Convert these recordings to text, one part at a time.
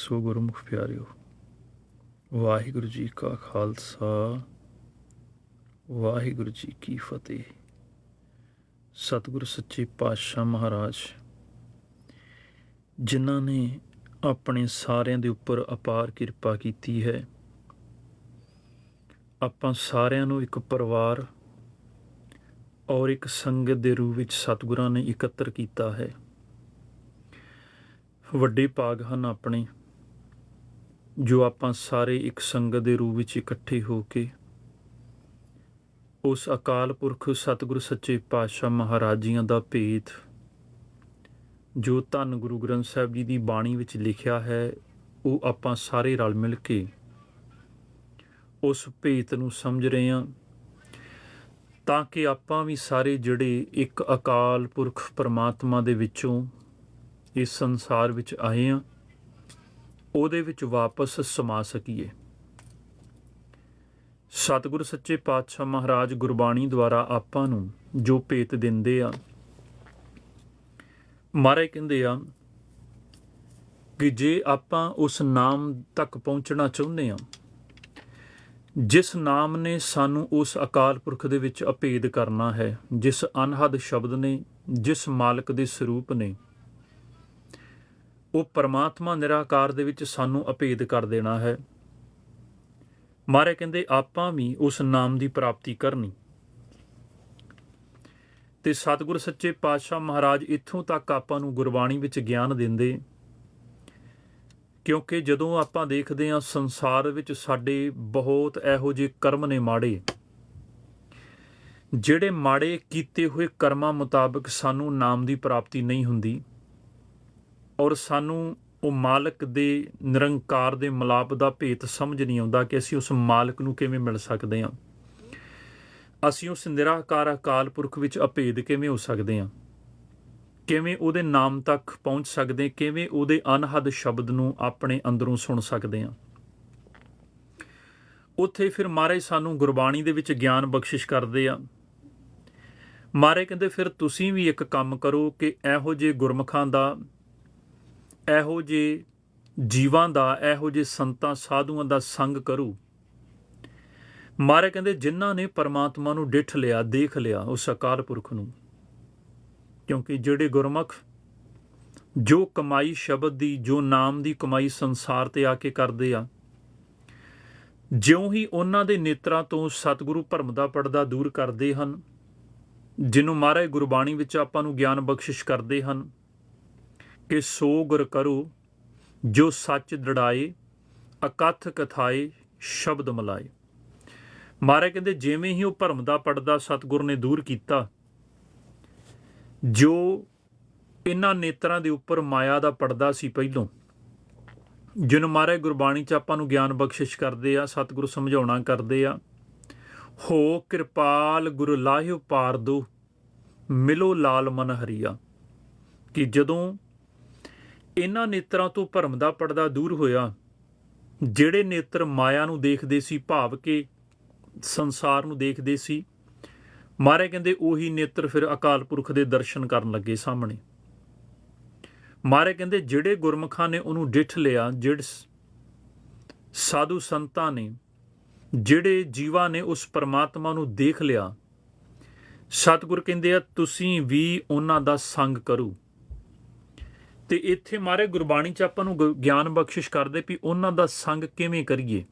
ਸੋ ਗੁਰਮੁਖ ਪਿਆਰਿਓ, ਵਾਹਿਗੁਰੂ ਜੀ ਕਾ ਖਾਲਸਾ, ਵਾਹਿਗੁਰੂ ਜੀ ਕੀ ਫਤਿਹ। ਸਤਿਗੁਰ ਸੱਚੇ ਪਾਤਸ਼ਾਹ ਮਹਾਰਾਜ, ਜਿਨ੍ਹਾਂ ਨੇ ਆਪਣੇ ਸਾਰਿਆਂ ਦੇ ਉੱਪਰ ਅਪਾਰ ਕਿਰਪਾ ਕੀਤੀ ਹੈ, ਆਪਾਂ ਸਾਰਿਆਂ ਨੂੰ ਇੱਕ ਪਰਿਵਾਰ ਔਰ ਇੱਕ ਸੰਗਤ ਦੇ ਰੂਪ ਵਿੱਚ ਸਤਿਗੁਰਾਂ ਨੇ ਇਕੱਤਰ ਕੀਤਾ ਹੈ। ਵੱਡੇ ਭਾਗ ਹਨ ਆਪਣੇ। ਜੋ ਆਪਾਂ ਸਾਰੇ ਇੱਕ ਸੰਗਤ ਦੇ ਰੂਪ ਵਿੱਚ ਇਕੱਠੇ ਹੋ ਕੇ ਉਸ ਅਕਾਲ ਪੁਰਖ ਸਤਿਗੁਰ ਸੱਚੇ ਪਾਤਸ਼ਾਹ ਮਹਾਰਾਜ ਜੀਆਂ ਦਾ ਭੇਦ ਜੋ ਧੰਨ ਗੁਰੂ ਗ੍ਰੰਥ ਸਾਹਿਬ ਜੀ ਦੀ ਬਾਣੀ ਵਿੱਚ ਲਿਖਿਆ ਹੈ, ਉਹ ਆਪਾਂ ਸਾਰੇ ਰਲ ਮਿਲ ਕੇ ਉਸ ਭੇਤ ਨੂੰ ਸਮਝ ਰਹੇ ਹਾਂ ਤਾਂ ਕਿ ਆਪਾਂ ਵੀ ਸਾਰੇ ਜਿਹੜੇ ਇੱਕ ਅਕਾਲ ਪੁਰਖ ਪਰਮਾਤਮਾ ਦੇ ਵਿੱਚੋਂ ਇਸ ਸੰਸਾਰ ਵਿੱਚ ਆਏ ਹਾਂ ਉਹਦੇ ਵਿੱਚ ਵਾਪਸ ਸਮਾ ਸਕੀਏ। ਸਤਿਗੁਰ ਸੱਚੇ ਪਾਤਸ਼ਾਹ ਮਹਾਰਾਜ ਗੁਰਬਾਣੀ ਦੁਆਰਾ ਆਪਾਂ ਨੂੰ ਜੋ ਭੇਤ ਦਿੰਦੇ ਆ, ਮਹਾਰਾਜ ਕਹਿੰਦੇ ਆ ਕਿ ਜੇ ਆਪਾਂ ਉਸ ਨਾਮ ਤੱਕ ਪਹੁੰਚਣਾ ਚਾਹੁੰਦੇ ਆ, ਜਿਸ ਨਾਮ ਨੇ ਸਾਨੂੰ ਉਸ ਅਕਾਲ ਪੁਰਖ ਦੇ ਵਿੱਚ ਅਭੇਦ ਕਰਨਾ ਹੈ, ਜਿਸ ਅਨਹਦ ਸ਼ਬਦ ਨੇ, ਜਿਸ ਮਾਲਕ ਦੇ ਸਰੂਪ ਨੇ ਉਹ ਪਰਮਾਤਮਾ ਨਿਰਾਕਾਰ ਦੇ ਵਿੱਚ ਸਾਨੂੰ ਅਭੇਦ ਕਰ ਦੇਣਾ ਹੈ। ਮਾਰੇ ਕਹਿੰਦੇ, ਆਪਾਂ ਵੀ ਉਸ ਨਾਮ ਦੀ ਪ੍ਰਾਪਤੀ ਕਰਨੀ। ਤੇ ਸਤਿਗੁਰ ਸੱਚੇ ਪਾਤਸ਼ਾਹ ਮਹਾਰਾਜ ਇੱਥੋਂ ਤੱਕ ਆਪਾਂ ਨੂੰ ਗੁਰਬਾਣੀ ਵਿੱਚ ਗਿਆਨ ਦਿੰਦੇ, ਕਿਉਂਕਿ ਜਦੋਂ ਆਪਾਂ ਦੇਖਦੇ ਹਾਂ ਸੰਸਾਰ ਵਿੱਚ ਸਾਡੇ ਬਹੁਤ ਇਹੋ ਜਿਹੇ ਕਰਮ ਨੇ ਮਾੜੇ, ਜਿਹੜੇ ਮਾੜੇ ਕੀਤੇ ਹੋਏ ਕਰਮਾਂ ਮੁਤਾਬਕ ਸਾਨੂੰ ਨਾਮ ਦੀ ਪ੍ਰਾਪਤੀ ਨਹੀਂ ਹੁੰਦੀ ਔਰ ਸਾਨੂੰ ਉਹ ਮਾਲਕ ਦੇ ਨਿਰੰਕਾਰ ਦੇ ਮਲਾਪ ਦਾ ਭੇਤ ਸਮਝ ਨਹੀਂ ਆਉਂਦਾ ਕਿ ਅਸੀਂ ਉਸ ਮਾਲਕ ਨੂੰ ਕਿਵੇਂ ਮਿਲ ਸਕਦੇ ਹਾਂ। ਅਸੀਂ ਉਸ ਨਿਰਾਕਾਰ ਅਕਾਲ ਪੁਰਖ ਵਿੱਚ ਅਭੇਦ ਕਿਵੇਂ ਹੋ ਸਕਦੇ ਹਾਂ? ਕਿਵੇਂ ਉਹਦੇ ਨਾਮ ਤੱਕ ਪਹੁੰਚ ਸਕਦੇ ਕਿਵੇਂ ਉਹਦੇ ਅਨਹਦ ਸ਼ਬਦ ਨੂੰ ਆਪਣੇ ਅੰਦਰੋਂ ਸੁਣ ਸਕਦੇ ਹਾਂ? ਉੱਥੇ ਫਿਰ ਮਹਾਰਾਜ ਸਾਨੂੰ ਗੁਰਬਾਣੀ ਦੇ ਵਿੱਚ ਗਿਆਨ ਬਖਸ਼ਿਸ਼ ਕਰਦੇ ਆ। ਮਹਾਰਾਜ ਕਹਿੰਦੇ, ਫਿਰ ਤੁਸੀਂ ਵੀ ਇੱਕ ਕੰਮ ਕਰੋ ਕਿ ਇਹੋ ਜਿਹੇ ਗੁਰਮਖਾਂ ਦਾ ਇਹੋ ਜਿਹੇ ਜੀਵਾਂ ਦਾ, ਇਹੋ ਜਿਹੇ ਸੰਤਾਂ, ਸਾਧੂਆਂ ਦਾ ਸੰਗ ਕਰੂ। ਮਾਰੇ ਕਹਿੰਦੇ, ਜਿਨ੍ਹਾਂ ਨੇ ਪਰਮਾਤਮਾ ਨੂੰ ਡਿੱਠ ਲਿਆ, ਦੇਖ ਲਿਆ ਉਸ ਅਕਾਲ ਪੁਰਖ ਨੂੰ। ਕਿਉਂਕਿ ਜਿਹੜੇ ਗੁਰਮੁਖ ਜੋ ਕਮਾਈ ਸ਼ਬਦ ਦੀ, ਜੋ ਨਾਮ ਦੀ ਕਮਾਈ ਸੰਸਾਰ ਤੇ ਆ ਕੇ ਕਰਦੇ ਆ, ਜਿਉਂ ਹੀ ਉਹਨਾਂ ਦੇ ਨੇਤਰਾਂ ਤੋਂ ਸਤਿਗੁਰੂ ਭਰਮ ਦਾ ਪਰਦਾ ਦੂਰ ਕਰਦੇ ਹਨ, ਜਿਹਨੂੰ ਮਹਾਰਾਜ ਗੁਰਬਾਣੀ ਵਿੱਚ ਆਪਾਂ ਨੂੰ ਗਿਆਨ ਬਖਸ਼ਿਸ਼ ਕਰਦੇ ਹਨ ਕਿ ਸੋ ਗੁਰ ਕਰੋ, ਜੋ ਸੱਚ ਦੜਾਏ, ਅਕਥ ਕਥਾਏ, ਸ਼ਬਦ ਮਲਾਏ। ਮਹਾਰਾਜ ਕਹਿੰਦੇ, ਜਿਵੇਂ ਹੀ ਉਹ ਭਰਮ ਦਾ ਪੜਦਾ ਸਤਿਗੁਰ ਨੇ ਦੂਰ ਕੀਤਾ, ਜੋ ਇਹਨਾਂ ਨੇਤਰਾਂ ਦੇ ਉੱਪਰ ਮਾਇਆ ਦਾ ਪਰਦਾ ਸੀ ਪਹਿਲੋਂ, ਜਿਹਨੂੰ ਮਹਾਰਾਜ ਗੁਰਬਾਣੀ ਚ ਆਪਾਂ ਨੂੰ ਗਿਆਨ ਬਖਸ਼ਿਸ਼ ਕਰਦੇ ਆ, ਸਤਿਗੁਰੂ ਸਮਝਾਉਣਾ ਕਰਦੇ ਆ, ਹੋ ਕਿਰਪਾਲ ਗੁਰੂ ਲਾਹਿਓ ਪਾਰ ਦੋ, ਮਿਲੋ ਲਾਲ ਮਨ ਹਰੀਆ। ਕਿ ਜਦੋਂ ਇਹਨਾਂ ਨੇਤਰਾਂ ਤੋਂ ਭਰਮ ਦਾ ਪਰਦਾ ਦੂਰ ਹੋਇਆ, ਜਿਹੜੇ ਨੇਤਰ ਮਾਇਆ ਨੂੰ ਦੇਖਦੇ ਸੀ ਭਾਵ ਕਿ ਸੰਸਾਰ ਨੂੰ ਦੇਖਦੇ ਸੀ, ਮਾਰੇ ਕਹਿੰਦੇ ਉਹੀ ਨੇਤਰ ਫਿਰ ਅਕਾਲ ਪੁਰਖ ਦੇ ਦਰਸ਼ਨ ਕਰਨ ਲੱਗੇ ਸਾਹਮਣੇ। ਮਾਰੇ ਕਹਿੰਦੇ ਜਿਹੜੇ ਗੁਰਮਖਾਂ ਨੇ ਉਹਨੂੰ ਡਿੱਠ ਲਿਆ, ਜਿਹੜੇ ਸਾਧੂ ਸੰਤਾਂ ਨੇ, ਜਿਹੜੇ ਜੀਵਾ ਨੇ ਉਸ ਪਰਮਾਤਮਾ ਨੂੰ ਦੇਖ ਲਿਆ, ਸਤਿਗੁਰ ਕਹਿੰਦੇ ਆ, ਤੁਸੀਂ ਵੀ ਉਹਨਾਂ ਦਾ ਸੰਗ ਕਰੋ। ਤੇ ਇੱਥੇ ਮਾਰੇ ਗੁਰਬਾਣੀ ਚ ਆਪਾਂ ਨੂੰ ਗਿਆਨ ਬਖਸ਼ਿਸ਼ ਕਰਦੇ ਵੀ ਉਹਨਾਂ ਦਾ ਸੰਗ ਕਿਵੇਂ ਕਰੀਏ।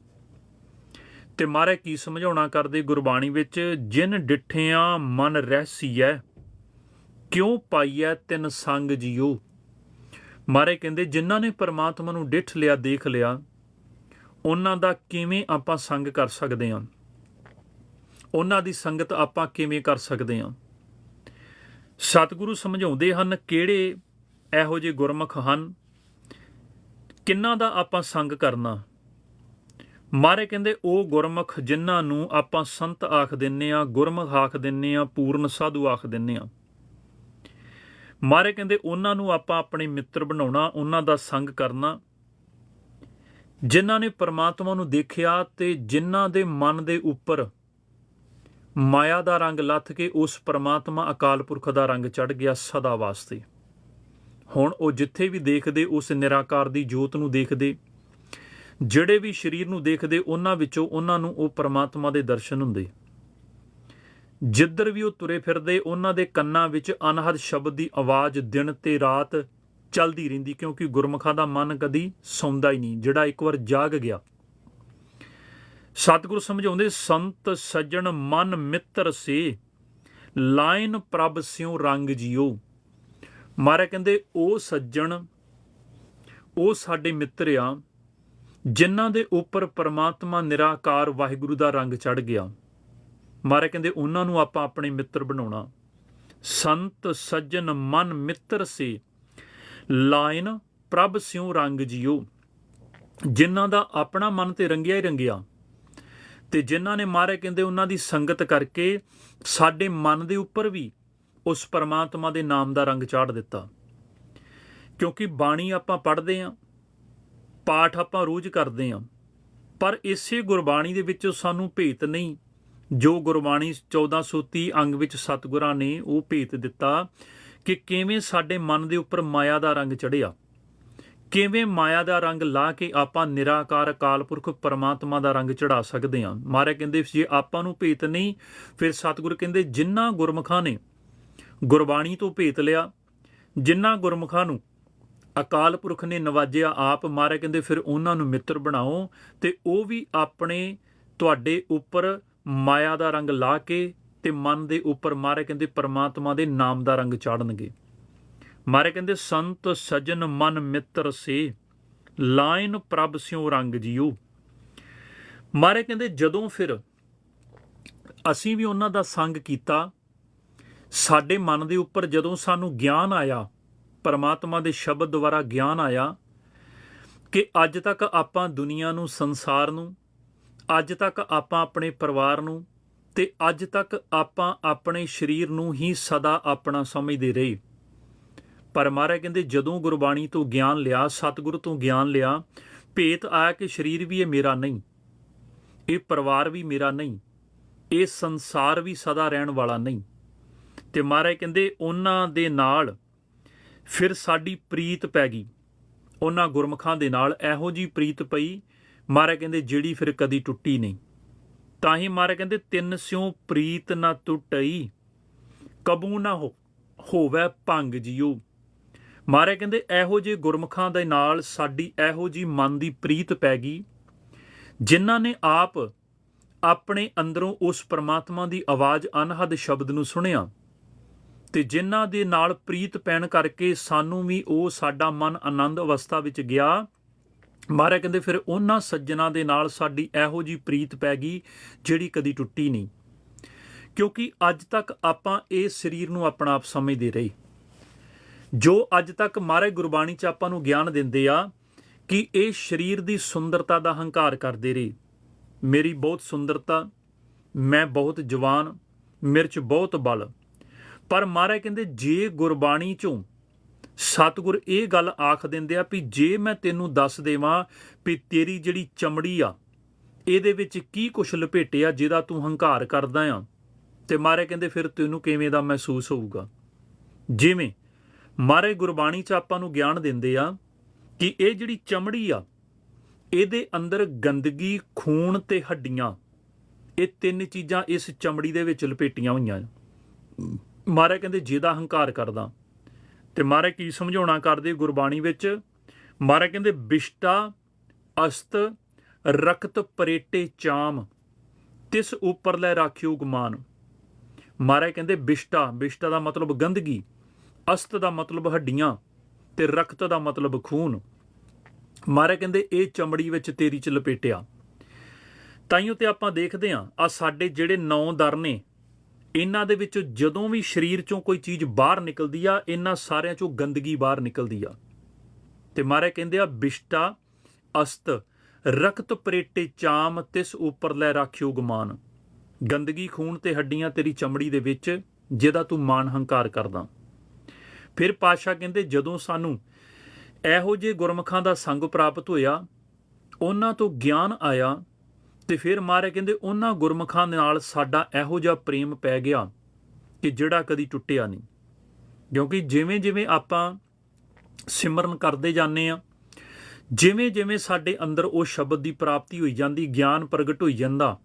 ਤੇ ਮਾਰੇ ਕੀ ਸਮਝਾਉਣਾ ਕਰਦੇ ਗੁਰਬਾਣੀ ਵਿੱਚ, ਜਿਨ ਡਿਠਿਆਂ ਮਨ ਰਹਿਸੀਐ, ਕਿਉਂ ਪਾਈਐ ਤਿਨ ਸੰਗ ਜਿਉ ਮਾਰੇ ਕਹਿੰਦੇ, ਜਿਨ੍ਹਾਂ ਨੇ ਪਰਮਾਤਮਾ ਨੂੰ ਡਿਠ ਲਿਆ, ਦੇਖ ਲਿਆ, ਉਹਨਾਂ ਦਾ ਕਿਵੇਂ ਆਪਾਂ ਸੰਗ ਕਰ ਸਕਦੇ ਹਾਂ ਉਹਨਾਂ ਦੀ ਸੰਗਤ ਆਪਾਂ ਕਿਵੇਂ ਕਰ ਸਕਦੇ ਹਾਂ ਸਤਿਗੁਰੂ ਸਮਝਾਉਂਦੇ ਹਨ, ਕਿਹੜੇ ਇਹੋ ਜਿਹੇ ਗੁਰਮੁਖ ਹਨ। ਕਿੰਨਾ ਦਾ ਆਪਾਂ ਸੰਗ ਕਰਨਾ? ਮਾਰੇ ਕਹਿੰਦੇ, ਉਹ ਗੁਰਮੁਖ ਜਿਨ੍ਹਾਂ ਨੂੰ ਆਪਾਂ ਸੰਤ ਆਖ ਦਿੰਨੇ ਆ, ਗੁਰਮੁਖ ਆਖ ਦਿੰਨੇ ਆ, ਪੂਰਨ ਸਾਧੂ ਆਖ ਦਿੰਨੇ ਆ। ਮਾਰੇ ਕਹਿੰਦੇ, ਉਹਨਾਂ ਨੂੰ ਆਪਾਂ ਆਪਣੇ ਮਿੱਤਰ ਬਣਾਉਣਾ, ਉਹਨਾਂ ਦਾ ਸੰਗ ਕਰਨਾ। ਜਿਨ੍ਹਾਂ ਨੇ ਪਰਮਾਤਮਾ ਨੂੰ ਦੇਖਿਆ ਤੇ ਜਿਨ੍ਹਾਂ ਦੇ ਮਨ ਦੇ ਉੱਪਰ ਮਾਇਆ ਦਾ ਰੰਗ ਲੱਥ ਕੇ ਉਸ ਪਰਮਾਤਮਾ ਅਕਾਲ ਪੁਰਖ ਦਾ ਰੰਗ ਚੜ ਗਿਆ ਸਦਾ ਵਾਸਤੇ। ਹੁਣ ਉਹ ਜਿੱਥੇ ਵੀ ਦੇਖਦੇ, ਉਸ ਨਿਰਾਕਾਰ ਦੀ ਜੋਤ ਨੂੰ ਦੇਖਦੇ, ਜਿਹੜੇ ਵੀ ਸਰੀਰ ਨੂੰ ਦੇਖਦੇ, ਉਹਨਾਂ ਵਿੱਚੋਂ ਉਹਨਾਂ ਨੂੰ ਉਹ ਪਰਮਾਤਮਾ ਦੇ ਦਰਸ਼ਨ ਹੁੰਦੇ। ਜਿੱਧਰ ਵੀ ਉਹ ਤੁਰੇ ਫਿਰਦੇ, ਉਹਨਾਂ ਦੇ ਕੰਨਾਂ ਵਿੱਚ ਅਨਹਦ ਸ਼ਬਦ ਦੀ ਆਵਾਜ਼ ਦਿਨ ਤੇ ਰਾਤ ਚੱਲਦੀ ਰਹਿੰਦੀ, ਕਿਉਂਕਿ ਗੁਰਮੁਖਾਂ ਦਾ ਮਨ ਕਦੀ ਸੌਂਦਾ ਹੀ ਨਹੀਂ, ਜਿਹੜਾ ਇੱਕ ਵਾਰ ਜਾਗ ਗਿਆ। ਸਤਿਗੁਰੂ ਸਮਝਾਉਂਦੇ, ਸੰਤ ਸੱਜਣ ਮਨ ਮਿੱਤਰ ਸੇ, ਲਾਇਨ ਪ੍ਰਭ ਸਿਉ ਰੰਗ ਜਿਉ ਮਹਾਰਾਜ ਕਹਿੰਦੇ, ਉਹ ਸੱਜਣ, ਉਹ ਸਾਡੇ ਮਿੱਤਰ ਆ, ਜਿਨ੍ਹਾਂ ਦੇ ਉੱਪਰ ਪਰਮਾਤਮਾ ਨਿਰਾਕਾਰ ਵਾਹਿਗੁਰੂ ਦਾ ਰੰਗ ਚੜ ਗਿਆ। ਮਹਾਰਾਜ ਕਹਿੰਦੇ, ਉਹਨਾਂ ਨੂੰ ਆਪਾਂ ਆਪਣੇ ਮਿੱਤਰ ਬਣਾਉਣਾ। ਸੰਤ ਸੱਜਣ ਮਨ ਮਿੱਤਰ ਸੇ, ਲਾਇਨ ਪ੍ਰਭ ਸਿਉ ਰੰਗ ਜਿਉ। ਜਿਨ੍ਹਾਂ ਦਾ ਆਪਣਾ ਮਨ ਤੇ ਰੰਗਿਆ ਹੀ ਰੰਗਿਆ। ਤੇ ਜਿਨ੍ਹਾਂ ਨੇ ਮਾਰੇ ਕਹਿੰਦੇ, ਉਹਨਾਂ ਦੀ ਸੰਗਤ ਕਰਕੇ ਸਾਡੇ ਮਨ ਦੇ ਉੱਪਰ ਵੀ ਉਸ ਪਰਮਾਤਮਾ ਦੇ ਨਾਮ ਦਾ ਰੰਗ ਚਾੜ ਦਿੱਤਾ। ਕਿਉਂਕਿ ਬਾਣੀ ਆਪਾਂ ਪੜ੍ਹਦੇ ਆਂ, ਪਾਠ ਆਪਾਂ ਰੋਜ਼ ਕਰਦੇ ਆਂ, ਪਰ ਇਸੇ ਗੁਰਬਾਣੀ ਦੇ ਵਿੱਚ ਸਾਨੂੰ ਭੇਤ ਨਹੀਂ। ਜੋ ਗੁਰਬਾਣੀ 1430 ਅੰਗ ਵਿੱਚ ਸਤਿਗੁਰਾਂ ਨੇ ਉਹ ਭੇਤ ਦਿੱਤਾ ਕਿ ਕਿਵੇਂ ਸਾਡੇ ਮਨ ਦੇ ਉੱਪਰ ਮਾਇਆ ਦਾ ਰੰਗ ਚੜਿਆ ਕਿਵੇਂ ਮਾਇਆ ਦਾ ਰੰਗ ਲਾ ਕੇ ਆਪਾਂ ਨਿਰਾਕਾਰ ਅਕਾਲ ਪੁਰਖ ਪਰਮਾਤਮਾ ਦਾ ਰੰਗ ਚੜਾ ਸਕਦੇ ਹਾਂ ਮਾਰੇ ਕਹਿੰਦੇ ਜੇ ਆਪਾਂ ਨੂੰ ਭੇਤ ਨਹੀਂ, ਫਿਰ ਸਤਿਗੁਰ ਕਹਿੰਦੇ ਜਿਨ੍ਹਾਂ ਗੁਰਮੁਖਾਂ ਨੇ ਗੁਰਬਾਣੀ ਤੋਂ ਭੇਤ ਲਿਆ। ਜਿਨ੍ਹਾਂ ਗੁਰਮੁਖਾਂ ਨੂੰ ਅਕਾਲ ਪੁਰਖ ਨੇ ਨਵਾਜਿਆ ਆਪ ਮਾਰੇ ਕਹਿੰਦੇ ਫਿਰ ਉਹਨਾਂ ਨੂੰ ਮਿੱਤਰ ਬਣਾਓ ਤੇ ਉਹ ਵੀ ਆਪਣੇ ਤੁਹਾਡੇ ਉੱਪਰ ਮਾਇਆ ਦਾ ਰੰਗ ਲਾ ਕੇ ਤੇ ਮਨ ਦੇ ਉੱਪਰ ਮਾਰੇ ਕਹਿੰਦੇ ਪਰਮਾਤਮਾ ਦੇ ਨਾਮ ਦਾ ਰੰਗ ਚਾੜਨਗੇ। ਮਾਰੇ ਕਹਿੰਦੇ ਸੰਤ ਸਜਨ ਮਨ ਮਿੱਤਰ ਸੇ, ਲਾਇਨ ਪ੍ਰਭ ਸਿਉ ਰੰਗ ਜਿਉ ਮਾਰੇ ਕਹਿੰਦੇ ਜਦੋਂ ਫਿਰ ਅਸੀਂ ਵੀ ਉਹਨਾਂ ਦਾ ਸੰਗ ਕੀਤਾ ਸਾਡੇ ਮਨ ਦੇ ਉੱਪਰ ਜਦੋਂ ਸਾਨੂੰ ਗਿਆਨ ਆਇਆ, ਪਰਮਾਤਮਾ ਦੇ ਸ਼ਬਦ ਦੁਆਰਾ ਗਿਆਨ ਆਇਆ ਕਿ ਅੱਜ ਤੱਕ ਆਪਾਂ ਦੁਨੀਆ ਨੂੰ, ਸੰਸਾਰ ਨੂੰ, ਅੱਜ ਤੱਕ ਆਪਾਂ ਆਪਣੇ ਪਰਿਵਾਰ ਨੂੰ ਤੇ ਅੱਜ ਤੱਕ ਆਪਾਂ ਆਪਣੇ ਸਰੀਰ ਨੂੰ ਹੀ ਸਦਾ ਆਪਣਾ ਸਮਝਦੇ ਰਹੇ। ਪਰ ਮਹਾਰਾਜ ਕਹਿੰਦੇ, ਜਦੋਂ ਗੁਰਬਾਣੀ ਤੋਂ ਗਿਆਨ ਲਿਆ, ਸਤਿਗੁਰੂ ਤੋਂ ਗਿਆਨ ਲਿਆ, ਭੇਤ ਆਇਆ ਕਿ ਸਰੀਰ ਵੀ ਇਹ ਮੇਰਾ ਨਹੀਂ, ਇਹ ਪਰਿਵਾਰ ਵੀ ਮੇਰਾ ਨਹੀਂ, ਇਹ ਸੰਸਾਰ ਵੀ ਸਦਾ ਰਹਿਣ ਵਾਲਾ ਨਹੀਂ। ਤੇ ਮਹਾਰਾਜ ਕਹਿੰਦੇ ਉਹਨਾਂ ਦੇ ਨਾਲ ਫਿਰ ਸਾਡੀ ਪ੍ਰੀਤ ਪੈ ਗਈ। ਉਹਨਾਂ ਗੁਰਮਖਾਂ ਦੇ ਨਾਲ ਇਹੋ ਜੀ ਪ੍ਰੀਤ ਪਈ। ਮਹਾਰਾਜ ਕਹਿੰਦੇ ਜਿਹੜੀ ਫਿਰ ਕਦੀ ਟੁੱਟੀ ਨਹੀਂ। ਤਾਂ ਹੀ ਮਹਾਰਾਜ ਕਹਿੰਦੇ ਤਿੰਨ ਸਿਉ ਪ੍ਰੀਤ ਨਾ ਟੁੱਟਈ, ਕਬੂ ਨਾ ਹੋ, ਹੋਵੇ ਭੰਗ ਜਿਉ। ਮਹਾਰਾਜ ਕਹਿੰਦੇ ਇਹੋ ਜਿਹੇ ਗੁਰਮੁਖਾਂ ਦੇ ਨਾਲ ਸਾਡੀ ਇਹੋ ਜੀ ਮਨ ਦੀ ਪ੍ਰੀਤ ਪੈ ਗਈ, ਜਿਨ੍ਹਾਂ ਨੇ ਆਪ ਆਪਣੇ ਅੰਦਰੋਂ ਉਸ ਪਰਮਾਤਮਾ ਦੀ ਆਵਾਜ਼ ਅਨਹਦ ਸ਼ਬਦ ਨੂੰ ਸੁਣਿਆ। ਤੇ ਜਿਨ੍ਹਾਂ ਦੇ ਨਾਲ ਪ੍ਰੀਤ ਪੈਣ ਕਰਕੇ ਸਾਨੂੰ ਵੀ ਉਹ ਸਾਡਾ ਮਨ ਆਨੰਦ ਅਵਸਥਾ ਵਿੱਚ ਗਿਆ। ਮਹਾਰਾਜ ਕਹਿੰਦੇ, ਫਿਰ ਉਹਨਾਂ ਸੱਜਣਾ ਦੇ ਨਾਲ ਸਾਡੀ ਇਹੋ ਜੀ ਪ੍ਰੀਤ ਪੈ ਗਈ, ਜਿਹੜੀ ਕਦੀ ਟੁੱਟੀ ਨਹੀਂ। ਕਿਉਂਕਿ ਅੱਜ ਤੱਕ ਆਪਾਂ ਇਹ ਸਰੀਰ ਨੂੰ ਆਪਣਾ ਆਪ ਸਮਝਦੇ ਰਹੇ। ਜੋ ਅੱਜ ਤੱਕ ਮਹਾਰਾਜ ਗੁਰਬਾਣੀ ਚ ਆਪਾਂ ਨੂੰ ਗਿਆਨ ਦਿੰਦੇ ਆ ਕਿ ਇਹ ਸਰੀਰ ਦੀ ਸੁੰਦਰਤਾ ਦਾ ਹੰਕਾਰ ਕਰਦੇ ਰਹੇ। ਮੇਰੀ ਬਹੁਤ ਸੁੰਦਰਤਾ, ਮੈਂ ਬਹੁਤ ਜਵਾਨ, ਮੇਰੇ 'ਚ ਬਹੁਤ ਬਲ ਪਰ ਮਹਾਰਾਜ ਕਹਿੰਦੇ, ਜੇ ਗੁਰਬਾਣੀ ਚੋਂ ਸਤਿਗੁਰ ਇਹ ਗੱਲ ਆਖ ਦਿੰਦੇ ਆ ਵੀ ਜੇ ਮੈਂ ਤੈਨੂੰ ਦੱਸ ਦੇਵਾਂ ਵੀ ਤੇਰੀ ਜਿਹੜੀ ਚਮੜੀ ਆ, ਇਹਦੇ ਵਿੱਚ ਕੀ ਕੁਛ ਲਪੇਟਿਆ ਜਿਹਦਾ ਤੂੰ ਹੰਕਾਰ ਕਰਦਾ ਆ, ਤੇ ਮਾਰੇ ਕਹਿੰਦੇ ਫਿਰ ਤੈਨੂੰ ਕਿਵੇਂ ਦਾ ਮਹਿਸੂਸ ਹੋਊਗਾ? ਜਿਵੇਂ ਮਾਰੇ ਗੁਰਬਾਣੀ 'ਚ ਆਪਾਂ ਨੂੰ ਗਿਆਨ ਦਿੰਦੇ ਆ ਕਿ ਇਹ ਜਿਹੜੀ ਚਮੜੀ ਆ, ਇਹਦੇ ਅੰਦਰ ਗੰਦਗੀ, ਖੂਨ ਤੇ ਹੱਡੀਆਂ, ਇਹ ਤਿੰਨ ਚੀਜ਼ਾਂ ਇਸ ਚਮੜੀ ਦੇ ਵਿੱਚ ਲਪੇਟੀਆਂ ਹੋਈਆਂ ਮਹਾਰਾਜ ਕਹਿੰਦੇ ਜਿਹਦਾ ਹੰਕਾਰ ਕਰਦਾ। ਤੇ ਮਹਾਰਾਜ ਕੀ ਸਮਝਾਉਣਾ ਕਰਦੇ ਗੁਰਬਾਣੀ ਵਿੱਚ? ਮਹਾਰਾਜ ਕਹਿੰਦੇ ਬਿਸ਼ਟਾ, ਅਸਤ ਰਕਤ ਪਰੇਟੇ, ਚਾਮ। ਤਿਸ ਉੱਪਰ ਲੈ ਰਾਖਿਓ ਗੁਮਾਨ। ਮਹਾਰਾਜ ਕਹਿੰਦੇ ਬਿਸ਼ਟਾ ਬਿਸ਼ਟਾ ਦਾ ਮਤਲਬ ਗੰਦਗੀ, ਅਸਤ ਦਾ ਮਤਲਬ ਹੱਡੀਆਂ ਤੇ ਰਕਤ ਦਾ ਮਤਲਬ ਖੂਨ। ਮਹਾਰਾਜ ਕਹਿੰਦੇ ਇਹ ਚਮੜੀ ਵਿੱਚ ਤੇਰੀ ਚ ਲਪੇਟਿਆ। ਤਾਈਓ ਤੇ ਆਪਾਂ ਦੇਖਦੇ ਆਂ ਆ ਸਾਡੇ ਜਿਹੜੇ ਨੌ ਦਰ ਨੇ ਇਹਨਾਂ ਦੇ ਵਿੱਚ ਜਦੋਂ ਵੀ ਸਰੀਰ ਚੋਂ ਕੋਈ ਚੀਜ਼ ਬਾਹਰ ਨਿਕਲਦੀ ਆ, ਇਹਨਾਂ ਸਾਰਿਆਂ ਚੋਂ ਗੰਦਗੀ ਬਾਹਰ ਨਿਕਲਦੀ ਆ। ਤੇ ਮਾਰੇ ਕਹਿੰਦੇ ਆ, ਬਿਸ਼ਟਾ, ਅਸਤ, ਰਕਤ ਪਰੇਟੇ ਚਾਮ ਤਿਸ ਉੱਪਰ ਲੈ ਰਾਖਿਓ ਗੁਮਾਨ। ਗੰਦਗੀ ਖੂਨ ਤੇ ਹੱਡੀਆਂ ਤੇਰੀ ਚਮੜੀ ਦੇ ਵਿੱਚ, ਜਿਹਦਾ ਤੂੰ ਮਾਨ ਹੰਕਾਰ ਕਰਦਾ। ਫਿਰ ਪਾਸ਼ਾ ਕਹਿੰਦੇ, ਜਦੋਂ ਸਾਨੂੰ ਇਹੋ ਜਿਹੇ ਗੁਰਮਖਾਂ ਦਾ ਸੰਗ ਪ੍ਰਾਪਤ ਹੋਇਆ, ਉਹਨਾਂ ਤੋਂ ਗਿਆਨ ਆਇਆ ਤੇ ਫਿਰ ਮਾਰੇ ਕਹਿੰਦੇ ਉਹਨਾਂ ਗੁਰਮਖਾਂ ਨਾਲ ਸਾਡਾ ਇਹੋ ਜਿਹਾ ਪ੍ਰੇਮ ਪੈ ਗਿਆ ਕਿ ਜਿਹੜਾ ਕਦੀ ਟੁੱਟਿਆ ਨਹੀਂ। ਕਿਉਂਕਿ ਜਿਵੇਂ ਜਿਵੇਂ ਆਪਾਂ ਸਿਮਰਨ ਕਰਦੇ ਜਾਂਦੇ ਆ ਜਿਵੇਂ ਜਿਵੇਂ ਸਾਡੇ ਅੰਦਰ ਉਹ ਸ਼ਬਦ ਦੀ ਪ੍ਰਾਪਤੀ ਹੋਈ ਜਾਂਦੀ, ਗਿਆਨ ਪ੍ਰਗਟ ਹੋਈ ਜਾਂਦਾ,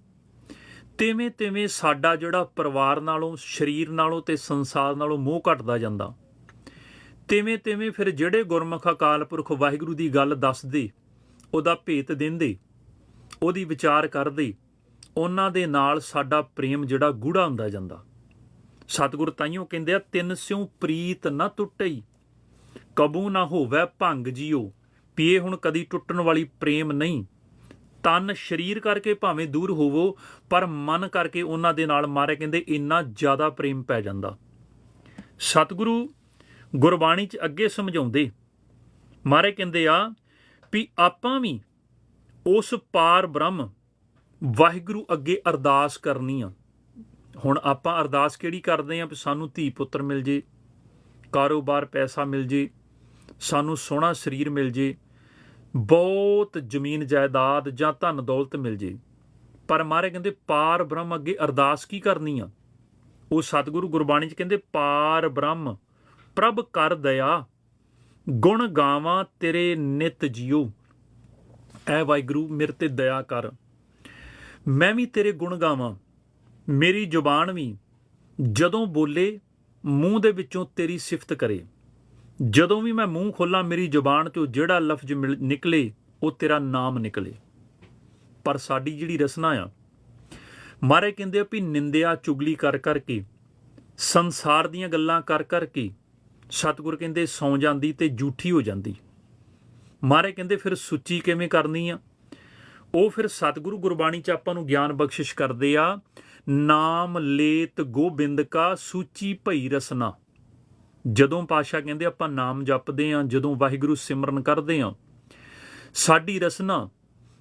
ਤਿਵੇਂ ਤਿਵੇਂ ਸਾਡਾ ਜਿਹੜਾ ਪਰਿਵਾਰ ਨਾਲੋਂ, ਸਰੀਰ ਨਾਲੋਂ ਤੇ ਸੰਸਾਰ ਨਾਲੋਂ ਮੋਹ ਘਟਦਾ ਜਾਂਦਾ। ਤਿਵੇਂ ਤਿਵੇਂ ਫਿਰ ਜਿਹੜੇ ਗੁਰਮੁਖ ਅਕਾਲ ਪੁਰਖ ਵਾਹਿਗੁਰੂ ਦੀ ਗੱਲ ਦੱਸਦੇ, ਉਹਦਾ ਭੇਤ ਦਿੰਦੇ ਉਹਦੀ ਵਿਚਾਰ ਕਰਦੇ, ਉਹਨਾਂ ਦੇ ਨਾਲ ਸਾਡਾ ਪ੍ਰੇਮ ਜਿਹੜਾ ਗੂੜਾ ਹੁੰਦਾ ਜਾਂਦਾ। ਸਤਿਗੁਰ ਤਾਈਓ ਕਹਿੰਦੇ ਆ, ਤਿੰਨ ਸਿਉ ਪ੍ਰੀਤ ਨਾ ਟੁੱਟਈ, ਕਬੂ ਨਾ ਹੋਵੇ ਭੰਗ ਜਿਉ ਪੀਏ ਹੁਣ ਕਦੀ ਟੁੱਟਣ ਵਾਲੀ ਪ੍ਰੇਮ ਨਹੀਂ। ਤਨ ਸਰੀਰ ਕਰਕੇ ਭਾਵੇਂ ਦੂਰ ਹੋਵੋ, ਪਰ ਮਨ ਕਰਕੇ ਉਹਨਾਂ ਦੇ ਨਾਲ ਮਾਰੇ ਕਹਿੰਦੇ ਇੰਨਾ ਜ਼ਿਆਦਾ ਪ੍ਰੇਮ ਪੈ ਜਾਂਦਾ। ਸਤਿਗੁਰੂ ਗੁਰਬਾਣੀ 'ਚ ਅੱਗੇ ਸਮਝਾਉਂਦੇ, ਮਾਰੇ ਕਹਿੰਦੇ ਆ, ਵੀ ਆਪਾਂ ਵੀ ਉਸ ਪਾਰ ਬ੍ਰਹਮ ਵਾਹਿਗੁਰੂ ਅੱਗੇ ਅਰਦਾਸ ਕਰਨੀ ਆ। ਹੁਣ ਆਪਾਂ ਅਰਦਾਸ ਕਿਹੜੀ ਕਰਦੇ ਆ ਵੀ ਸਾਨੂੰ ਧੀ ਪੁੱਤਰ ਮਿਲ ਜੇ, ਕਾਰੋਬਾਰ ਪੈਸਾ ਮਿਲ ਜੇ, ਸਾਨੂੰ ਸੋਹਣਾ ਸਰੀਰ ਮਿਲ ਜੇ, ਬਹੁਤ ਜ਼ਮੀਨ ਜਾਇਦਾਦ ਜਾਂ ਧਨ ਦੌਲਤ ਮਿਲ ਜੇ। ਪਰ ਮਾਰੇ ਕਹਿੰਦੇ ਪਾਰ ਬ੍ਰਹਮ ਅੱਗੇ ਅਰਦਾਸ ਕੀ ਕਰਨੀ ਆ? ਉਹ ਸਤਿਗੁਰੂ ਗੁਰਬਾਣੀ ਚ ਕਹਿੰਦੇ ਪਾਰ ਬ੍ਰਹਮ, ਪ੍ਰਭ ਕਰ ਦਇਆ, ਗੁਣ ਗਾਵਾਂ ਤੇਰੇ ਨਿਤ ਜਿਉ ਐ ਵਾਹਿਗੁਰੂ, ਮੇਰੇ ਤੇ ਦਇਆ ਕਰ। ਮੈਂ ਵੀ ਤੇਰੇ ਗੁਣ ਗਾਵਾਂ। ਮੇਰੀ ਜ਼ੁਬਾਨ ਵੀ ਜਦੋਂ ਬੋਲੇ, ਮੂੰਹ ਦੇ ਵਿੱਚੋਂ ਤੇਰੀ ਸਿਫਤ ਕਰੇ। ਜਦੋਂ ਵੀ ਮੈਂ ਮੂੰਹ ਖੋਲਾਂ, ਮੇਰੀ ਜ਼ੁਬਾਨ ਤੋਂ ਜਿਹੜਾ ਲਫ਼ਜ਼ ਮਿਲ- ਨਿਕਲੇ, ਉਹ ਤੇਰਾ ਨਾਮ ਨਿਕਲੇ। ਪਰ ਸਾਡੀ ਜਿਹੜੀ ਰਸਨਾ ਆ, ਮਾਰੇ ਕਹਿੰਦੇ ਆ ਵੀ ਨਿੰਦਿਆ ਚੁਗਲੀ ਕਰ ਕਰਕੇ, ਸੰਸਾਰ ਦੀਆਂ ਗੱਲਾਂ ਕਰ ਕਰਕੇ, ਸਤਿਗੁਰ ਕਹਿੰਦੇ ਸੌ ਜਾਂਦੀ ਤੇ ਝੂਠੀ ਹੋ ਜਾਂਦੀ। ਮਾਰੇ ਕਹਿੰਦੇ ਫਿਰ ਸੁੱਚੀ ਕਿਵੇਂ ਕਰਨੀ ਆ? ਉਹ ਫਿਰ ਸਤਿਗੁਰੂ ਗੁਰਬਾਣੀ ਚ ਆਪਾਂ ਨੂੰ ਗਿਆਨ ਬਖਸ਼ਿਸ਼ ਕਰਦੇ ਆ, ਨਾਮ ਲੇਤ ਗੋਬਿੰਦ ਕਾ ਸੂਚੀ ਭਈ ਰਸਨਾ। ਜਦੋਂ ਪਾਸ਼ਾ ਕਹਿੰਦੇ ਆਪਾਂ ਨਾਮ ਜਪਦੇ ਆ, ਜਦੋਂ ਵਾਹਿਗੁਰੂ ਸਿਮਰਨ ਕਰਦੇ ਆ, ਸਾਡੀ ਰਸਨਾ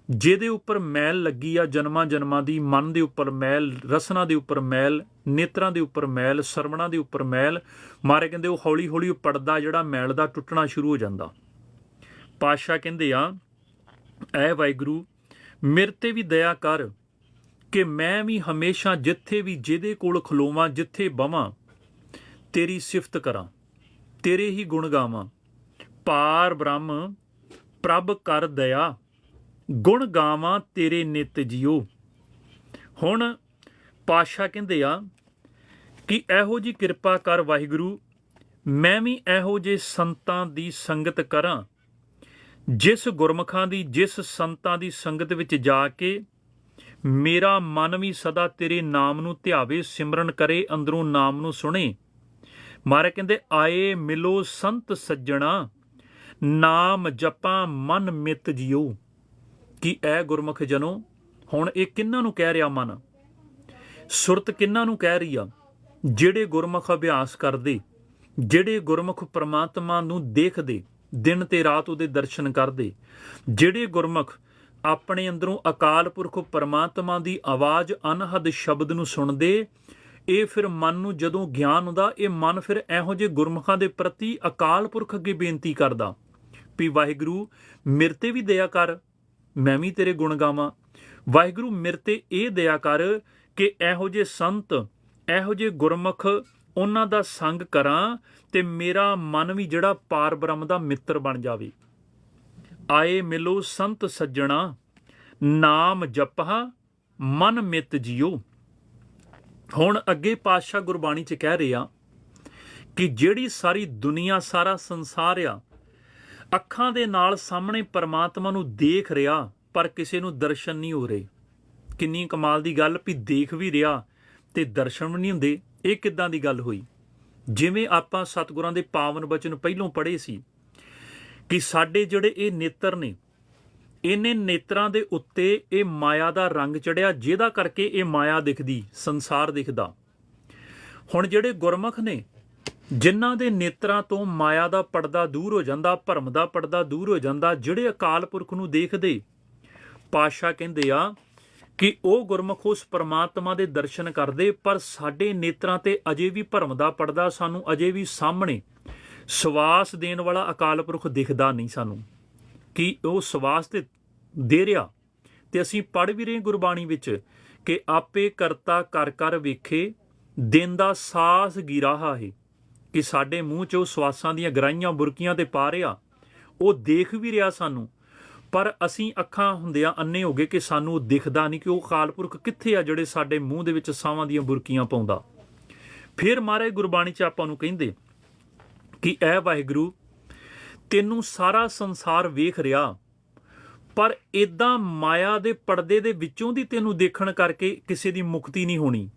ਜਿਹਦੇ ਉੱਪਰ ਮੈਲ ਲੱਗੀ ਆ ਜਨਮਾਂ ਜਨਮਾਂ ਦੀ, ਮਨ ਦੇ ਉੱਪਰ ਮੈਲ, ਰਸਨਾ ਦੇ ਉੱਪਰ ਮੈਲ, ਨੇਤਰਾਂ ਦੇ ਉੱਪਰ ਮੈਲ, ਸਰਵਣਾ ਦੇ ਉੱਪਰ ਮੈਲ, ਮਾਰੇ ਕਹਿੰਦੇ ਉਹ ਹੌਲੀ ਹੌਲੀ ਉਹ ਪਰਦਾ ਜਿਹੜਾ ਮੈਲ ਦਾ ਟੁੱਟਣਾ ਸ਼ੁਰੂ ਹੋ ਜਾਂਦਾ। ਪਾਸ਼ਾ ਕਹਿੰਦੇ ਆ, ਐ ਵਾਹਿਗੁਰੂ, ਮੇਰੇ ਤੇ ਵੀ ਦਇਆ ਕਰ ਕਿ ਮੈਂ ਵੀ ਹਮੇਸ਼ਾ ਜਿੱਥੇ ਵੀ ਜਿਹਦੇ ਕੋਲ ਖਲੋਵਾਂ, ਜਿੱਥੇ ਬਵਾਂ, ਤੇਰੀ ਸਿਫਤ ਕਰਾਂ, ਤੇਰੇ ਹੀ ਗੁਣ ਗਾਵਾਂ। ਪਾਰ ਬ੍ਰਹਮ, ਪ੍ਰਭ ਕਰ ਦਇਆ, ਗੁਣ ਗਾਵਾਂ ਤੇਰੇ ਨਿਤ ਜਿਉ। ਹੁਣ ਪਾਸ਼ਾ ਕਹਿੰਦੇ ਆ ਕਿ ਇਹੋ ਜੀ ਕਿਰਪਾ ਕਰ ਵਾਹਿਗੁਰੂ, ਮੈਂ ਵੀ ਇਹੋ ਜੇ ਸੰਤਾਂ ਦੀ ਸੰਗਤ ਕਰਾਂ ਜਿਸ ਗੁਰਮਖਾਂ ਦੀ, ਜਿਸ ਸੰਤਾਂ ਦੀ ਸੰਗਤ ਵਿੱਚ ਜਾ ਕੇ ਮੇਰਾ ਮਨ ਵੀ ਸਦਾ ਤੇਰੇ ਨਾਮ ਨੂੰ ਧਿਆਵੇ, ਸਿਮਰਨ ਕਰੇ, ਅੰਦਰੋਂ ਨਾਮ ਨੂੰ ਸੁਣੇ। ਮਾਰੇ ਕਹਿੰਦੇ, ਆਏ ਮਿਲੋ ਸੰਤ ਸੱਜਣਾ, ਨਾਮ ਜਪਾਂ, ਮਨ ਮਿਤ ਜਿਉ। ਕਿ ਐ ਗੁਰਮੁਖ ਜਨੋ, ਹੁਣ ਇਹ ਕਿੰਨਾਂ ਨੂੰ ਕਹਿ ਰਿਹਾ ਮਨ? ਸੁਰਤ ਕਿੰਨਾਂ ਨੂੰ ਕਹਿ ਰਹੀ ਆ? ਜਿਹੜੇ ਗੁਰਮੁਖ ਅਭਿਆਸ ਕਰਦੇ, ਜਿਹੜੇ ਗੁਰਮੁਖ ਪ੍ਰਮਾਤਮਾ ਨੂੰ ਦੇਖਦੇ ਦਿਨ ਤੇ ਰਾਤ ਉਹਦੇ ਦਰਸ਼ਨ ਕਰਦੇ। ਜਿਹੜੇ ਗੁਰਮੁਖ ਆਪਣੇ ਅੰਦਰੋਂ ਅਕਾਲ ਪੁਰਖ ਪਰਮਾਤਮਾ ਦੀ ਆਵਾਜ਼ ਅਨਹਦ ਸ਼ਬਦ ਨੂੰ ਸੁਣਦੇ, ਇਹ ਫਿਰ ਮਨ ਨੂੰ ਜਦੋਂ ਗਿਆਨ ਹੁੰਦਾ, ਇਹ ਮਨ ਫਿਰ ਇਹੋ ਜਿਹੇ ਗੁਰਮੁਖਾਂ ਦੇ ਪ੍ਰਤੀ ਅਕਾਲ ਪੁਰਖ ਅੱਗੇ ਬੇਨਤੀ ਕਰਦਾ ਵੀ ਵਾਹਿਗੁਰੂ, ਮੇਰੇ ਤੇ ਵੀ ਦਇਆ ਕਰ, ਮੈਂ ਵੀ ਤੇਰੇ ਗੁਣ ਗਾਵਾਂ। ਵਾਹਿਗੁਰੂ, ਮੇਰੇ ਤੇ ਇਹ ਦਇਆ ਕਰ ਕਿ ਇਹੋ ਜਿਹੇ ਸੰਤ, ਇਹੋ ਜਿਹੇ ਗੁਰਮੁਖ ਉਹਨਾਂ ਦਾ ਸੰਗ ਕਰਾਂ ਤੇ ਮੇਰਾ ਮਨ ਵੀ ਜਿਹੜਾ ਪਾਰ ਬ੍ਰਹਮ ਦਾ ਮਿੱਤਰ ਬਣ ਜਾਵੇ। ਆਏ ਮਿਲੋ ਸੰਤ ਸੱਜਣਾ, ਨਾਮ ਜਪਹਾ, ਮਨ ਮਿਤ ਜਿਉ। ਹੁਣ ਅੱਗੇ ਪਾਤਸ਼ਾਹ ਗੁਰਬਾਣੀ ਚ ਕਹਿ ਰਿਹਾ ਕਿ ਜਿਹੜੀ ਸਾਰੀ ਦੁਨੀਆ, ਸਾਰਾ ਸੰਸਾਰ ਆ, ਅੱਖਾਂ ਦੇ ਨਾਲ ਸਾਹਮਣੇ ਪਰਮਾਤਮਾ ਨੂੰ ਦੇਖ ਰਿਹਾ, ਪਰ ਕਿਸੇ ਨੂੰ ਦਰਸ਼ਨ ਨਹੀਂ ਹੋ ਰਹੇ। ਕਿੰਨੀ ਕਮਾਲ ਦੀ ਗੱਲ ਵੀ ਦੇਖ ਵੀ ਰਿਹਾ ਤੇ ਦਰਸ਼ਨ ਵੀ ਨਹੀਂ ਹੁੰਦੇ। ਇਹ ਕਿੱਦਾਂ ਦੀ ਗੱਲ ਹੋਈ? ਜਿਵੇਂ ਆਪਾਂ ਸਤਿਗੁਰਾਂ ਦੇ ਪਾਵਨ ਬਚਨ ਪਹਿਲੋਂ ਪੜ੍ਹੇ ਸੀ ਕਿ ਸਾਡੇ ਜਿਹੜੇ ਇਹ ਨੇਤਰ ਨੇ, ਇਹਨੇ ਨੇਤਰਾਂ ਦੇ ਉੱਤੇ ਇਹ ਮਾਇਆ ਦਾ ਰੰਗ ਚੜਿਆ ਜਿਹਦਾ ਕਰਕੇ ਇਹ ਮਾਇਆ ਦਿਖਦੀ, ਸੰਸਾਰ ਦਿਖਦਾ। ਹੁਣ ਜਿਹੜੇ ਗੁਰਮੁਖ ਨੇ, ਜਿਨ੍ਹਾਂ ਦੇ ਨੇਤਰਾਂ ਤੋਂ ਮਾਇਆ ਦਾ ਪਰਦਾ ਦੂਰ ਹੋ ਜਾਂਦਾ, ਭਰਮ ਦਾ ਪਰਦਾ ਦੂਰ ਹੋ ਜਾਂਦਾ, ਜਿਹੜੇ ਅਕਾਲ ਪੁਰਖ ਨੂੰ ਦੇਖਦੇ ਪਾਸ਼ਾ ਕਹਿੰਦੇ ਆ ਕਿ ਉਹ ਗੁਰਮੁਖ ਉਸ ਪਰਮਾਤਮਾ ਦੇ ਦਰਸ਼ਨ ਕਰਦੇ, ਪਰ ਸਾਡੇ ਨੇਤਰਾਂ ਤੇ ਅਜੇ ਵੀ ਭਰਮ ਦਾ ਪਰਦਾ ਸਾਨੂੰ ਅਜੇ ਵੀ ਸਾਹਮਣੇ। ਸਵਾਸ ਦੇਣ ਵਾਲਾ ਅਕਾਲ ਪੁਰਖ ਦਿਖਦਾ ਨਹੀਂ ਸਾਨੂੰ। ਕਿ ਉਹ ਸਵਾਸ ਤੇ ਦੇ ਰਿਹਾ, ਤੇ ਅਸੀਂ ਪੜ ਵੀ ਰਹੇ ਗੁਰਬਾਣੀ ਵਿੱਚ ਕਿ ਆਪੇ ਕਰਤਾ ਕਰ ਕਰ ਵੇਖੇ, ਦਿਨ ਦਾ ਸਾਸ ਗਿਰਾਹਾ ਹੈ ਕਿ ਸਾਡੇ ਮੂੰਹ 'ਚ ਉਹ ਸਵਾਸਾਂ ਦੀਆਂ ਗਰਾਈਆਂ ਬੁਰਕੀਆਂ ਤੇ ਪਾ ਰਿਹਾ, ਉਹ ਦੇਖ ਵੀ ਰਿਹਾ ਸਾਨੂੰ। ਪਰ ਅਸੀਂ ਅੱਖਾਂ ਹੁੰਦਿਆਂ ਅੰਨੇ ਹੋ ਗਏ ਕਿ ਸਾਨੂੰ ਉਹ ਦਿਖਦਾ ਨਹੀਂ ਕਿ ਉਹ ਅਕਾਲ ਪੁਰਖ ਕਿੱਥੇ ਆ ਜਿਹੜੇ ਸਾਡੇ ਮੂੰਹ ਦੇ ਵਿੱਚ ਸਾਵਾਂ ਦੀਆਂ ਬੁਰਕੀਆਂ ਪਾਉਂਦਾ। ਫਿਰ ਮਹਾਰਾਜ ਗੁਰਬਾਣੀ 'ਚ ਆਪਾਂ ਨੂੰ ਕਹਿੰਦੇ ਕਿ ਐ ਵਾਹਿਗੁਰੂ, ਤੈਨੂੰ ਸਾਰਾ ਸੰਸਾਰ ਵੇਖ ਰਿਹਾ, ਪਰ ਇਦਾਂ ਮਾਇਆ ਦੇ ਪਰਦੇ ਦੇ ਵਿੱਚੋਂ ਦੀ ਤੈਨੂੰ ਦੇਖਣ ਕਰਕੇ ਕਿਸੇ ਦੀ ਮੁਕਤੀ ਨਹੀਂ ਹੋਣੀ।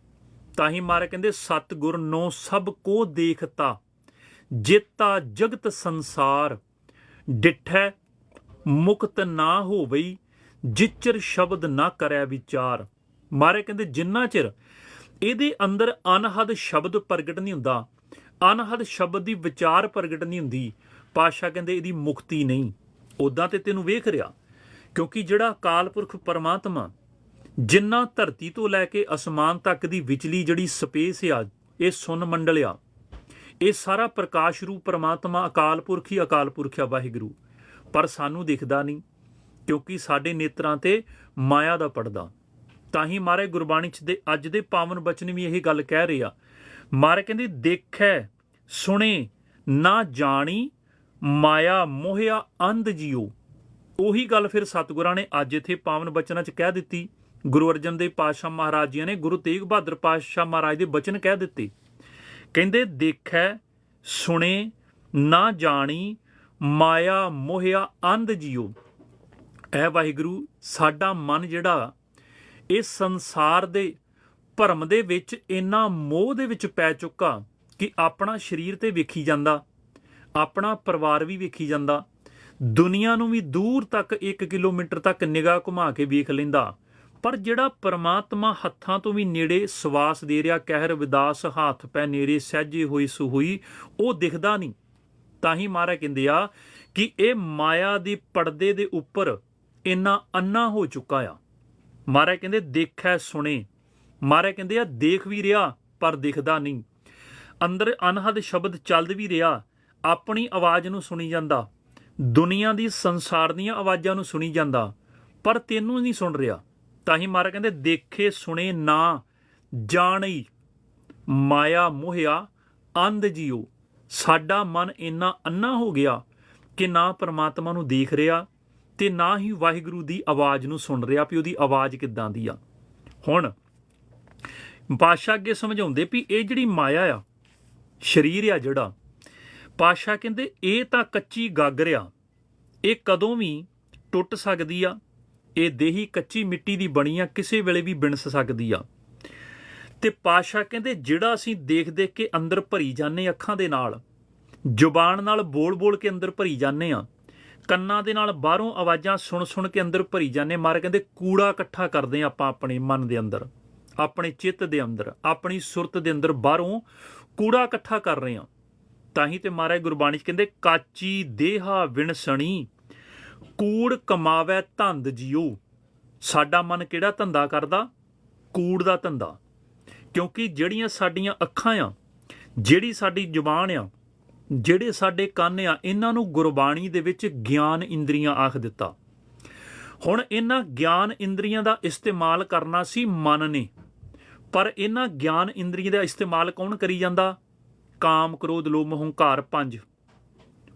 ਤਾਂ ਹੀ ਮਾਰੇ ਕਹਿੰਦੇ, ਸਤਿਗੁਰ ਨੂੰ ਸਭ ਕੋ ਦੇਖਤਾ, ਜਿਤਾ ਜਗਤ ਸੰਸਾਰ, ਡਿਠੈ ਮੁਕਤ ਨਾ ਹੋਵਈ, ਜਿਚਰ ਸ਼ਬਦ ਨਾ ਕਰਿਆ ਵਿਚਾਰ। ਮਾਰੇ ਕਹਿੰਦੇ, ਜਿੰਨਾ ਚਿਰ ਇਹਦੇ ਅੰਦਰ ਅਨਹਦ ਸ਼ਬਦ ਪ੍ਰਗਟ ਨਹੀਂ ਹੁੰਦਾ, ਅਨਹਦ ਸ਼ਬਦ ਦੀ ਵਿਚਾਰ ਪ੍ਰਗਟ ਨਹੀਂ ਹੁੰਦੀ ਪਾਸ਼ਾ ਕਹਿੰਦੇ ਇਹਦੀ ਮੁਕਤੀ ਨਹੀਂ। ਉਦਾਂ ਤੇ ਤੈਨੂੰ ਵੇਖ ਰਿਹਾ, ਕਿਉਂਕਿ ਜਿਹੜਾ ਅਕਾਲ ਪੁਰਖ ਪਰਮਾਤਮਾ ਜਿੰਨਾ ਧਰਤੀ ਤੋਂ ਲੈ ਕੇ ਅਸਮਾਨ ਤੱਕ ਦੀ ਵਿਚਲੀ ਜਿਹੜੀ ਸਪੇਸ ਆ, ਇਹ ਸੁਨ ਮੰਡਲ ਆ ਇਹ ਸਾਰਾ ਪ੍ਰਕਾਸ਼ ਰੂਪ ਪਰਮਾਤਮਾ ਅਕਾਲ ਪੁਰਖ ਹੀ ਅਕਾਲ ਪੁਰਖ ਆ ਵਾਹਿਗੁਰੂ। ਪਰ ਸਾਨੂੰ ਦਿਖਦਾ ਨਹੀਂ, ਕਿਉਂਕਿ ਸਾਡੇ ਨੇਤਰਾਂ ਤੇ ਮਾਇਆ ਦਾ ਪਰਦਾ। ਤਾਂ ਹੀ ਮਾਰੇ ਗੁਰਬਾਣੀ ਚ ਦੇ, ਅੱਜ ਦੇ ਪਾਵਨ ਬਚਨ ਵੀ ਇਹੀ ਗੱਲ ਕਹਿ ਰਹੇ ਆ। ਮਾਰੇ ਕਹਿੰਦੇ, ਦੇਖੈ, ਸੁਣੇ, ਨਾ ਜਾਣੀ, ਮਾਇਆ ਮੋਹਿਆ ਅੰਧ ਜਿਉ ਉਹੀ ਗੱਲ ਫਿਰ ਸਤਿਗੁਰਾਂ ਨੇ ਅੱਜ ਇੱਥੇ ਪਾਵਨ ਬਚਨਾਂ ਚ ਕਹਿ ਦਿੱਤੀ। ਗੁਰੂ ਅਰਜਨ ਦੇਵ ਪਾਤਸ਼ਾਹ ਮਹਾਰਾਜ ਜੀ ਨੇ, ਗੁਰੂ ਤੇਗ ਬਹਾਦਰ ਪਾਤਸ਼ਾਹ ਮਹਾਰਾਜ ਦੇ ਬਚਨ ਕਹਿ ਦਿੱਤੇ। ਕਹਿੰਦੇ, ਦੇਖੈ, ਸੁਣੇ, ਨਾ ਜਾਣੀ ਮਾਇਆ ਮੋਹਿਆ ਅੰਧ ਜਿਉ ਐ ਵਾਹਿਗੁਰੂ, ਸਾਡਾ ਮਨ ਜਿਹੜਾ, ਇਹ ਸੰਸਾਰ ਦੇ ਭਰਮ ਦੇ ਵਿੱਚ ਇੰਨਾ ਮੋਹ ਦੇ ਵਿੱਚ ਪੈ ਚੁੱਕਾ ਕਿ ਆਪਣਾ ਸਰੀਰ ਤੇ ਵੇਖੀ ਜਾਂਦਾ, ਆਪਣਾ ਪਰਿਵਾਰ ਵੀ ਵੇਖੀ ਜਾਂਦਾ, ਦੁਨੀਆ ਨੂੰ ਵੀ ਦੂਰ ਤੱਕ 1 ਕਿਲੋਮੀਟਰ ਤੱਕ ਨਿਗਾਹ ਘੁਮਾ ਕੇ ਵੇਖ ਲੈਂਦਾ। ਪਰ ਜਿਹੜਾ ਪਰਮਾਤਮਾ ਹੱਥਾਂ ਤੋਂ ਵੀ ਨੇੜੇ ਸਵਾਸ ਦੇ ਰਿਹਾ, ਕਹਿਰ, ਵਿਦਾਸ, ਹੱਥ ਪੈ ਨੇੜੇ, ਸਹਿਜੇ ਹੋਈ ਸੁਹੋਈ ਉਹ ਦਿਖਦਾ ਨਹੀਂ। ਤਾਂ ਹੀ ਮਹਾਰਾਜ ਕਹਿੰਦੇ ਆ ਕਿ ਇਹ ਮਾਇਆ ਦੇ ਪਰਦੇ ਦੇ ਉੱਪਰ ਇੰਨਾ ਅੰਨਾ ਹੋ ਚੁੱਕਾ ਆ। ਮਹਾਰਾਜ ਕਹਿੰਦੇ, ਦੇਖੈ ਸੁਣੇ। ਮਹਾਰਾਜ ਕਹਿੰਦੇ ਆ, ਦੇਖ ਵੀ ਰਿਹਾ, ਪਰ ਦਿਖਦਾ ਨਹੀਂ। ਅੰਦਰ ਅਨਹਦ ਸ਼ਬਦ ਚੱਲ ਵੀ ਰਿਹਾ, ਆਪਣੀ ਆਵਾਜ਼ ਨੂੰ ਸੁਣੀ ਜਾਂਦਾ। ਦੁਨੀਆ ਦੀ ਸੰਸਾਰ ਦੀਆਂ ਆਵਾਜ਼ਾਂ ਨੂੰ ਸੁਣੀ ਜਾਂਦਾ, ਪਰ ਤੈਨੂੰ ਨਹੀਂ ਸੁਣ ਰਿਹਾ। ਤਾਂ ਹੀ ਮਹਾਰਾਜ ਕਹਿੰਦੇ, ਦੇਖੇ ਸੁਣੇ ਨਾ ਜਾਣੀ ਮਾਇਆ ਮੋਹਿਆ, ਅੰਧ ਜੀਓ। ਸਾਡਾ ਮਨ ਇੰਨਾ ਅੰਨਾ ਹੋ ਗਿਆ ਕਿ ਨਾ ਪਰਮਾਤਮਾ ਨੂੰ ਦੇਖ ਰਿਹਾ ਤੇ ਨਾ ਹੀ ਵਾਹਿਗੁਰੂ ਦੀ ਆਵਾਜ਼ ਨੂੰ ਸੁਣ ਰਿਹਾ ਵੀ ਉਹਦੀ ਆਵਾਜ਼ ਕਿੱਦਾਂ ਦੀ ਆ। ਹੁਣ ਪਾਸ਼ਾ ਅੱਗੇ ਸਮਝਾਉਂਦੇ ਵੀ ਇਹ ਜਿਹੜੀ ਮਾਇਆ ਆ, ਸਰੀਰ ਆ ਜਿਹੜਾ ਪਾਸ਼ਾ ਕਹਿੰਦੇ ਇਹ ਤਾਂ ਕੱਚੀ ਗਾਗਰ ਆ ਇਹ ਕਦੋਂ ਵੀ ਟੁੱਟ ਸਕਦੀ ਆ, ਇਹ ਦੇਹੀ ਕੱਚੀ ਮਿੱਟੀ ਦੀ ਬਣੀ ਆ, ਕਿਸੇ ਵੇਲੇ ਵੀ ਬਿਣਸ ਸਕਦੀ ਆ। ਤੇ ਪਾਸ਼ਾ ਕਹਿੰਦੇ, ਜਿਹੜਾ ਅਸੀਂ ਦੇਖ ਦੇਖ ਕੇ ਅੰਦਰ ਭਰੀ ਜਾਂਦੇ ਅੱਖਾਂ ਦੇ ਨਾਲ, ਜ਼ੁਬਾਨ ਨਾਲ ਬੋਲ-ਬੋਲ ਕੇ ਅੰਦਰ ਭਰੀ ਜਾਂਦੇ ਆ ਕੰਨਾਂ ਦੇ ਨਾਲ ਬਾਹਰੋਂ ਆਵਾਜ਼ਾਂ ਸੁਣ-ਸੁਣ ਕੇ ਅੰਦਰ ਭਰੀ ਜਾਂਦੇ ਮਾਰ ਕਹਿੰਦੇ, ਕੂੜਾ ਇਕੱਠਾ ਕਰਦੇ ਆ ਆਪਾਂ ਆਪਣੇ ਮਨ ਦੇ ਅੰਦਰ, ਆਪਣੇ ਚਿੱਤ ਦੇ ਅੰਦਰ, ਆਪਣੀ ਸੁਰਤ ਦੇ ਅੰਦਰ ਬਾਹਰੋਂ ਕੂੜਾ ਇਕੱਠਾ ਕਰ ਰਹੇ ਆ ਤਾਂ ਹੀ ਤੇ ਮਹਾਰਾਜ ਗੁਰਬਾਣੀ ਚ ਕਹਿੰਦੇ, ਕਾਚੀ ਦੇਹਾ ਵਿਣਸਣੀ, ਕੂੜ ਕਮਾਵੇ ਧੰਦ ਜਿਉ ਸਾਡਾ ਮਨ ਕਿਹੜਾ ਧੰਦਾ ਕਰਦਾ? ਕੂੜ ਦਾ ਧੰਦਾ। ਕਿਉਂਕਿ ਜਿਹੜੀਆਂ ਸਾਡੀਆਂ ਅੱਖਾਂ ਆ, ਜਿਹੜੀ ਸਾਡੀ ਜ਼ੁਬਾਨ ਆ, ਜਿਹੜੇ ਸਾਡੇ ਕੰਨ ਆ, ਇਹਨਾਂ ਨੂੰ ਗੁਰਬਾਣੀ ਦੇ ਵਿੱਚ ਗਿਆਨ ਇੰਦਰੀਆਂ ਆਖ ਦਿੱਤਾ। ਹੁਣ ਇਹਨਾਂ ਗਿਆਨ ਇੰਦਰੀਆਂ ਦਾ ਇਸਤੇਮਾਲ ਕਰਨਾ ਸੀ ਮਨ ਨੇ। ਪਰ ਇਹਨਾਂ ਗਿਆਨ ਇੰਦਰੀਆਂ ਦਾ ਇਸਤੇਮਾਲ ਕੌਣ ਕਰੀ ਜਾਂਦਾ? ਕਾਮ, ਕ੍ਰੋਧ, ਲੋਭ ਮੋਹ ਹੰਕਾਰ ਪੰਜ।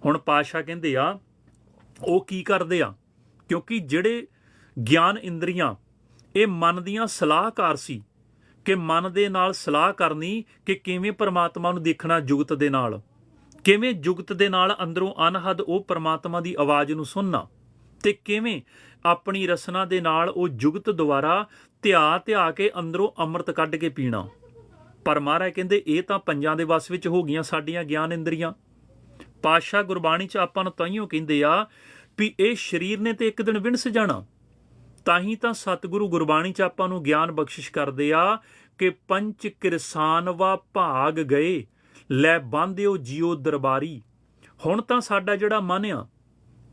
ਹੁਣ ਪਾਸ਼ਾ ਕਹਿੰਦੇ ਆ, ਉਹ ਕੀ ਕਰਦੇ ਆ? ਕਿਉਂਕਿ ਜਿਹੜੇ ਗਿਆਨ ਇੰਦਰੀਆਂ, ਇਹ ਮਨ ਦੀਆਂ ਸਲਾਹਕਾਰ ਸੀ। ਕਿ ਮਨ ਦੇ ਨਾਲ ਸਲਾਹ ਕਰਨੀ ਕਿ ਕਿਵੇਂ ਪਰਮਾਤਮਾ ਨੂੰ ਦੇਖਣਾ ਜੁਗਤ ਦੇ ਨਾਲ। ਕਿਵੇਂ ਜੁਗਤ ਦੇ ਨਾਲ ਅੰਦਰੋਂ ਅਨਹਦ ਉਹ ਪਰਮਾਤਮਾ ਦੀ ਆਵਾਜ਼ ਨੂੰ ਸੁਣਨਾ ਤੇ ਕਿਵੇਂ ਆਪਣੀ ਰਸਨਾ ਦੇ ਨਾਲ ਉਹ ਜੁਗਤ ਦੁਆਰਾ ਧਿਆ ਧਿਆ ਕੇ ਅੰਦਰੋਂ ਅੰਮ੍ਰਿਤ ਕੱਢ ਕੇ ਪੀਣਾ। ਪਰ ਮਹਾਰਾਜ ਕਹਿੰਦੇ, ਇਹ ਤਾਂ ਪੰਜਾਂ ਦੇ ਵਸ ਵਿੱਚ ਹੋ ਗਈਆਂ ਸਾਡੀਆਂ ਗਿਆਨ ਇੰਦਰੀਆਂ। ਪਾਸ਼ਾ ਗੁਰਬਾਣੀ ਚ ਆਪਾਂ ਨੂੰ ਤਾਈਓ ਕਹਿੰਦੇ ਆ ਵੀ ਇਹ ਸਰੀਰ ਨੇ ਤੇ ਇੱਕ ਦਿਨ ਵਿਣਸ ਜਾਣਾ। ਤਾਂ ਹੀ ਤਾਂ ਸਤਿਗੁਰੂ ਗੁਰਬਾਣੀ ਚ ਆਪਾਂ ਨੂੰ ਗਿਆਨ ਬਖਸ਼ਿਸ਼ ਕਰਦੇ ਆ ਕਿ ਪੰਚ ਕਿਰਸਾਨਵਾ ਭਾਗ ਗਏ, ਲੈ ਬੰਦਿਓ ਜਿਉ ਦਰਬਾਰੀ। ਹੁਣ ਤਾਂ ਸਾਡਾ ਜਿਹੜਾ ਮਨ ਆ,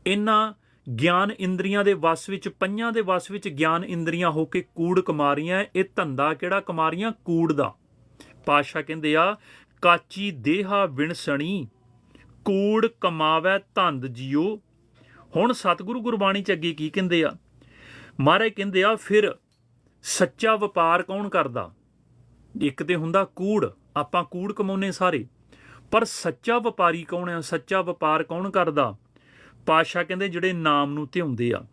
ਇਹਨਾਂ ਗਿਆਨ ਇੰਦਰੀਆਂ ਦੇ ਵਸ ਵਿੱਚ, ਪੰਜਾਂ ਦੇ ਵਸ ਵਿੱਚ ਗਿਆਨ ਇੰਦਰੀਆਂ ਹੋ ਕੇ ਕੂੜ ਕਮਾਰੀਆਂ, ਇਹ ਧੰਦਾ ਕਿਹੜਾ ਕਮਾਰੀਆਂ? ਕੂੜ ਦਾ। ਪਾਸ਼ਾ ਕਹਿੰਦੇ ਆ, ਕਾਚੀ ਦੇਹਾ ਵਿਣਸਣੀ, ਕੂੜ ਕਮਾਵੇ ਧੰਦ ਜਿਉ ਹੁਣ ਸਤਿਗੁਰੂ ਗੁਰਬਾਣੀ ਚ ਅੱਗੇ ਕੀ ਕਹਿੰਦੇ ਆ? ਮਹਾਰਾਜ ਕਹਿੰਦੇ ਆ, ਫਿਰ ਸੱਚਾ ਵਪਾਰ ਕੌਣ ਕਰਦਾ? ਇੱਕ ਤੇ ਹੁੰਦਾ ਕੂੜ, ਆਪਾਂ ਕੂੜ ਕਮਾਉਨੇ ਸਾਰੇ। ਪਰ ਸੱਚਾ ਵਪਾਰੀ ਕੌਣ ਆ? ਸੱਚਾ ਵਪਾਰ ਕੌਣ ਕਰਦਾ? ਪਾਸ਼ਾ ਕਹਿੰਦੇ ਜਿਹੜੇ ਨਾਮ ਨੂੰ ਧਿਆਉਂਦੇ ਆ।